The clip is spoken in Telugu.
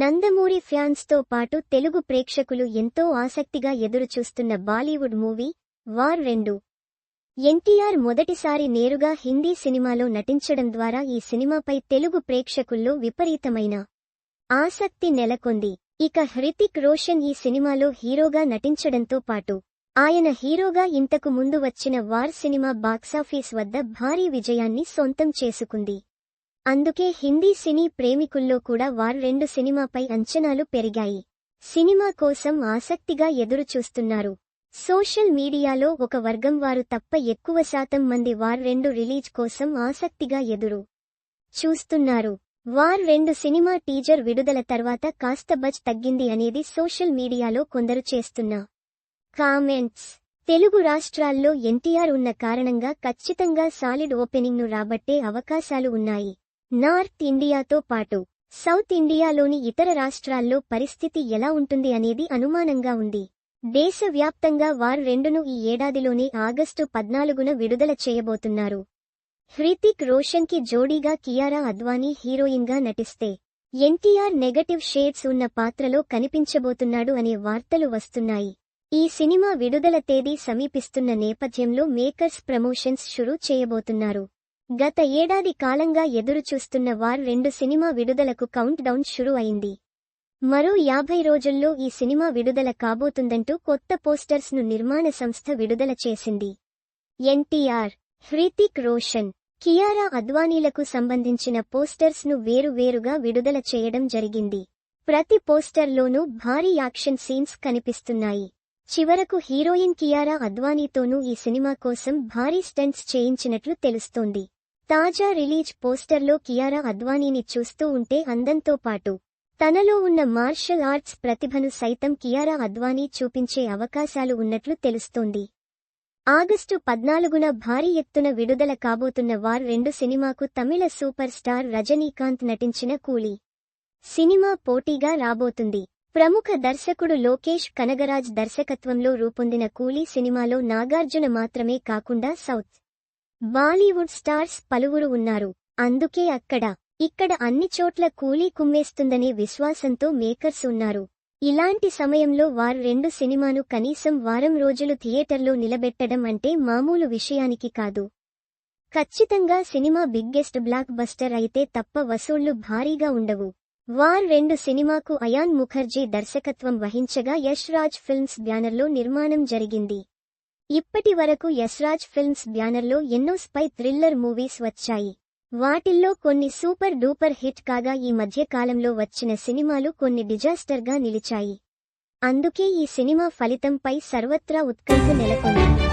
నందమూరి ఫ్యాన్స్తో పాటు తెలుగు ప్రేక్షకులు ఎంతో ఆసక్తిగా ఎదురుచూస్తున్న బాలీవుడ్ మూవీ వార్ రెండు. ఎన్టీఆర్ మొదటిసారి నేరుగా హిందీ సినిమాలో నటించడం ద్వారా ఈ సినిమాపై తెలుగు ప్రేక్షకుల్లో విపరీతమైన ఆసక్తి నెలకొంది. ఇక హృతిక్ రోషన్ ఈ సినిమాలో హీరోగా నటించడంతో పాటు ఆయన హీరోగా ఇంతకు ముందు వచ్చిన వార్ సినిమా బాక్సాఫీస్ వద్ద భారీ విజయాన్ని సొంతం చేసుకుంది. అందుకే హిందీ సినీ ప్రేమికుల్లో కూడా వార్ రెండు సినిమాపై అంచనాలు పెరిగాయి. సినిమా కోసం ఆసక్తిగా ఎదురుచూస్తున్నారు. సోషల్ మీడియాలో ఒక వర్గం వారు తప్ప ఎక్కువ శాతం మంది వార్ రెండు రిలీజ్ కోసం ఆసక్తిగా ఎదురు చూస్తున్నారు. వార్ రెండు సినిమా టీజర్ విడుదల తర్వాత కాస్త బజ్ తగ్గింది అనేది సోషల్ మీడియాలో కొందరు చేస్తున్న కామెంట్స్. తెలుగు రాష్ట్రాల్లో ఎన్టీఆర్ ఉన్న కారణంగా ఖచ్చితంగా సాలిడ్ ఓపెనింగ్ను రాబట్టే అవకాశాలు ఉన్నాయి. నార్త్ ఇండియాతో పాటు సౌత్ ఇండియాలోని ఇతర రాష్ట్రాల్లో పరిస్థితి ఎలా ఉంటుంది అనేది అనుమానంగా ఉంది. దేశవ్యాప్తంగా వార్ రెండును ఈ ఏడాదిలోనే ఆగస్టు పద్నాలుగున విడుదల చేయబోతున్నారు. హృతిక్ రోషన్కి జోడీగా కియారా అద్వానీ హీరోయిన్గా నటిస్తే ఎన్టీఆర్ నెగటివ్ షేడ్స్ ఉన్న పాత్రలో కనిపించబోతున్నాడు అనే వార్తలు వస్తున్నాయి. ఈ సినిమా విడుదల తేదీ సమీపిస్తున్న నేపథ్యంలో మేకర్స్ ప్రమోషన్స్ షురూ చేయబోతున్నారు. గత ఏడాది కాలంగా ఎదురుచూస్తున్న వార్ రెండు సినిమా విడుదలకు కౌంట్ డౌన్ షురూ అయింది మరో యాభై రోజుల్లో ఈ సినిమా విడుదల కాబోతుందంటూ కొత్త పోస్టర్స్ను నిర్మాణ సంస్థ విడుదల చేసింది. ఎన్టీఆర్ హృతిక్ రోషన్ కియారా అద్వానీలకు సంబంధించిన పోస్టర్స్ను వేరువేరుగా విడుదల చేయడం జరిగింది. ప్రతి పోస్టర్లోనూ భారీ యాక్షన్ సీన్స్ కనిపిస్తున్నాయి. చివరకు హీరోయిన్ కియారా అద్వానీతోనూ ఈ సినిమా కోసం భారీ స్టంట్స్ చేయించినట్లు తెలుస్తోంది. తాజా రిలీజ్ పోస్టర్లో కియారా అద్వానీని చూస్తూ ఉంటే అందంతో పాటు తనలో ఉన్న మార్షల్ ఆర్ట్స్ ప్రతిభను సైతం కియారా అద్వానీ చూపించే అవకాశాలు ఉన్నట్లు తెలుస్తోంది. ఆగస్టు పద్నాలుగున భారీ ఎత్తున విడుదల కాబోతున్న వార్ రెండు సినిమాకు తమిళ సూపర్ స్టార్ రజనీకాంత్ నటించిన కూలీ. సినిమా పోటీగా రాబోతుంది. ప్రముఖ దర్శకుడు లోకేష్ కనగరాజ్ దర్శకత్వంలో రూపొందిన కూలీ సినిమాలో నాగార్జున మాత్రమే కాకుండా సౌత్ బాలీవుడ్ స్టార్స్ పలువురు ఉన్నారు. అందుకే అక్కడ ఇక్కడ అన్ని చోట్ల కూలీ కుమ్మేస్తుందనే విశ్వాసంతో మేకర్స్ ఉన్నారు. ఇలాంటి సమయంలో వారు రెండు సినిమాను కనీసం వారం రోజులు థియేటర్లో నిలబెట్టడం అంటే మామూలు విషయానికి కాదు. ఖచ్చితంగా సినిమా బిగ్గెస్ట్ బ్లాక్ బస్టర్ అయితే తప్ప వసూళ్ళు భారీగా ఉండవు. వార్ రెండు సినిమాకు అయాన్ ముఖర్జీ దర్శకత్వం వహించగా యష్ రాజ్ ఫిల్మ్స్ బ్యానర్లో నిర్మాణం జరిగింది. ఇప్పటి వరకు యశ్రాజ్ ఫిల్మ్స్ బ్యానర్లో ఎన్నో స్పై థ్రిల్లర్ మూవీస్ వచ్చాయి. వాటిల్లో కొన్ని సూపర్ డూపర్ హిట్ కాగా ఈ మధ్య కాలంలో వచ్చిన సినిమాలు కొన్ని డిజాస్టర్గా నిలిచాయి. అందుకే ఈ సినిమా ఫలితంపై సర్వత్రా ఉత్కంఠ నెలకొంది.